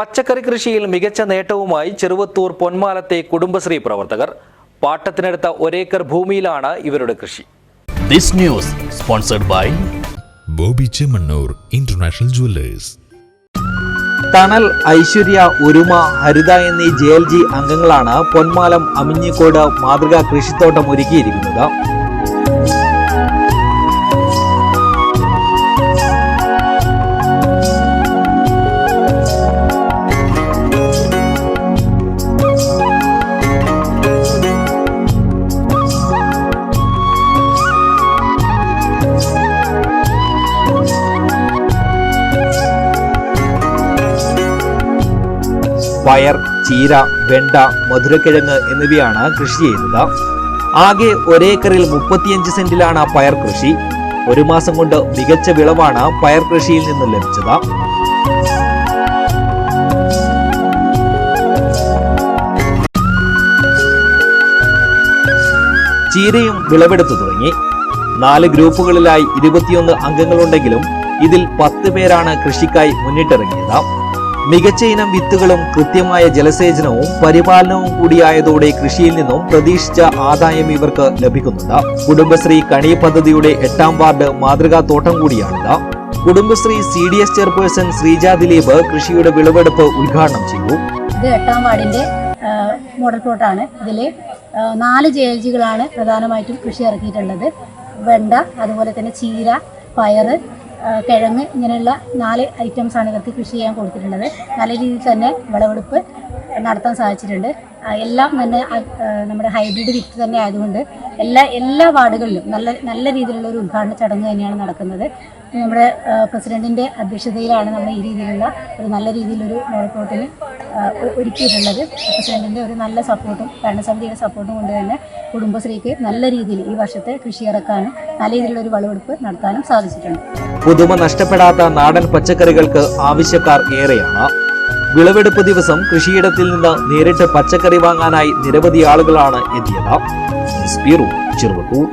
പച്ചക്കറി കൃഷിയിൽ മികച്ച നേട്ടവുമായി ചെറുവത്തൂർ പൊന്മാലത്തെ കുടുംബശ്രീ പ്രവർത്തകർ പാട്ടത്തിനടുത്ത ഒരേക്കർ ഭൂമിയിലാണ് ഇവരുടെ കൃഷി. This news sponsored by Boby Chemmanur international jewellers. തണൽ ഐശ്വര്യ ഒരുമ ഹരിത എന്നീ ജെ എൽ ജി അംഗങ്ങളാണ് പൊന്മാലം അമിഞ്ഞിക്കോട് മാതൃകാ കൃഷിത്തോട്ടം ഒരുക്കിയിരിക്കുന്നത്. പയർ ചീര വെണ്ട മധുരക്കിഴങ്ങ് എന്നിവയാണ് കൃഷി ചെയ്യുന്നത്. ആകെ ഒരേക്കറിൽ മുപ്പത്തിയഞ്ച് സെന്റിലാണ് പയർ കൃഷി. ഒരു മാസം കൊണ്ട് മികച്ച വിളവാണ് പയർ കൃഷിയിൽ നിന്ന് ലഭിച്ചത്. ചീരയും വിളവെടുത്തു തുടങ്ങി. നാല് ഗ്രൂപ്പുകളിലായി ഇരുപത്തിയൊന്ന് അംഗങ്ങളുണ്ടെങ്കിലും ഇതിൽ പത്ത് പേരാണ് കൃഷിക്കായി മുന്നിട്ടിറങ്ങിയത്. മികച്ച ഇനം വിത്തുകളും കൃത്യമായ ജലസേചനവും പരിപാലനവും കൂടിയായതോടെ കൃഷിയിൽ നിന്നും പ്രതീക്ഷിച്ച ആദായം ഇവർക്ക് ലഭിക്കുന്നുണ്ട്. കുടുംബശ്രീ കണി പദ്ധതിയുടെ എട്ടാം വാർഡ് മാതൃകാ തോട്ടം കൂടിയാണിത് Kudumbashree C D S chairperson Sreeja Dileep കൃഷിയുടെ വിളവെടുപ്പ് ഉദ്ഘാടനം ചെയ്തു. ഇത് എട്ടാം വാർഡിന്റെ മോഡൽ പ്ലോട്ടാണ്. ഇതിൽ നാല് ജെ എൽ ജികളാണ് പ്രധാനമായിട്ടും കൃഷി ഇറക്കിയിട്ടുള്ളത്. വെണ്ട അതുപോലെ തന്നെ ചീര പയറ് കിഴങ്ങ് ഇങ്ങനെയുള്ള നാല് ഐറ്റംസാണ് ഇവർക്ക് കൃഷി ചെയ്യാൻ കൊടുത്തിട്ടുള്ളത്. നല്ല രീതിയിൽ തന്നെ വിളവെടുപ്പ് നടത്താൻ സാധിച്ചിട്ടുണ്ട്. എല്ലാം തന്നെ നമ്മുടെ ഹൈബ്രിഡ് വിത്ത് തന്നെ ആയതുകൊണ്ട് എല്ലാ എല്ലാ വാർഡുകളിലും നല്ല നല്ല രീതിയിലുള്ള ഒരു ഉദ്ഘാടന ചടങ്ങ് തന്നെയാണ് നടക്കുന്നത്. നമ്മുടെ പ്രസിഡന്റിന്റെ അധ്യക്ഷതയിലാണ് നമ്മൾ ഈ രീതിയിലുള്ള ഒരു നല്ല രീതിയിലൊരു മോഡൽ ഒരുക്കിയിട്ടുള്ളത്. പ്രസിഡന്റിന്റെ ഒരു നല്ല സപ്പോർട്ടും ഭരണസമിതിയുടെ സപ്പോർട്ടും കൊണ്ട് തന്നെ കുടുംബശ്രീക്ക് നല്ല രീതിയിൽ ഈ വർഷത്തെ കൃഷി ഇറക്കാനും നല്ല രീതിയിലുള്ള ഒരു വിളവെടുപ്പ് നടത്താനും സാധിച്ചിട്ടുണ്ട്. പുതുമ നഷ്ടപ്പെടാത്ത നാടൻ പച്ചക്കറികൾക്ക് ആവശ്യക്കാർ ഏറെയാണ്. വിളവെടുപ്പ് ദിവസം കൃഷിയിടത്തിൽ നിന്ന് നേരിട്ട് പച്ചക്കറി വാങ്ങാനായി നിരവധി ആളുകളാണ് എത്തിയത്. ചെറുവത്തൂർ.